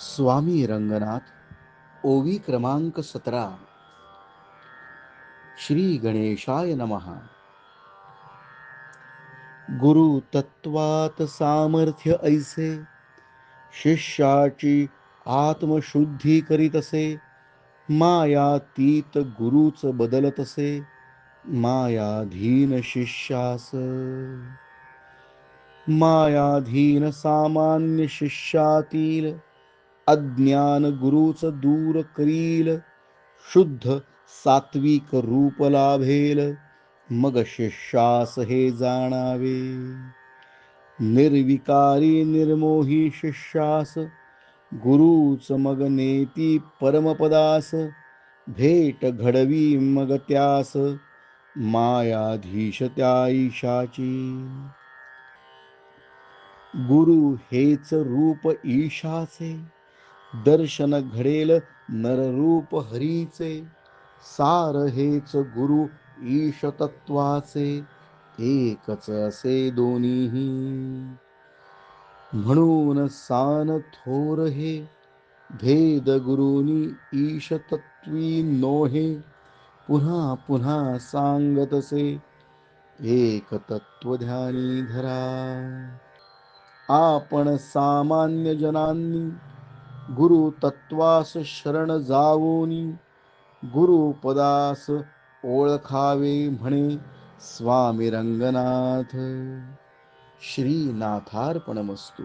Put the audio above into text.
स्वामी रंगनाथ ओवी क्रमांक सतरा. श्री गणेशाय नमहा गुरु तत्वात सामर्थ्य ऐसे शिष्याची आत्मशुद्धी करीत असे मायातीत गुरुच बदलत असे मायाधीन शिष्यास. मायाधीन सामान्य शिष्यातील अज्ञान गुरुच दूर करील शुद्ध सात्विक रूप लाभेल मग शिष्यास हे जाणावे. निर्विकारी निर्मोही शिष्यास गुरुच मग नेती परमपदास भेट घडवी मग त्यास मायाधीश त्या ईशाची. गुरु हेच रूप ईशाचे दर्शन घडेल नररूप हरीचे. सार हेच गुरु ईश तत्वाचे एकच असे दोन्ही म्हणून सान थोर हे भेद गुरुनी ईश तत्वी नोहे. पुन्हा पुन्हा सांगतसे एक तत्वध्यानी धरा. आपण सामान्य जनांनी गुरु तत्वास शरण जावोनी गुरुपदास ओळखावे म्हणे स्वामी रंगनाथ. श्रीनाथार्पणमस्तू.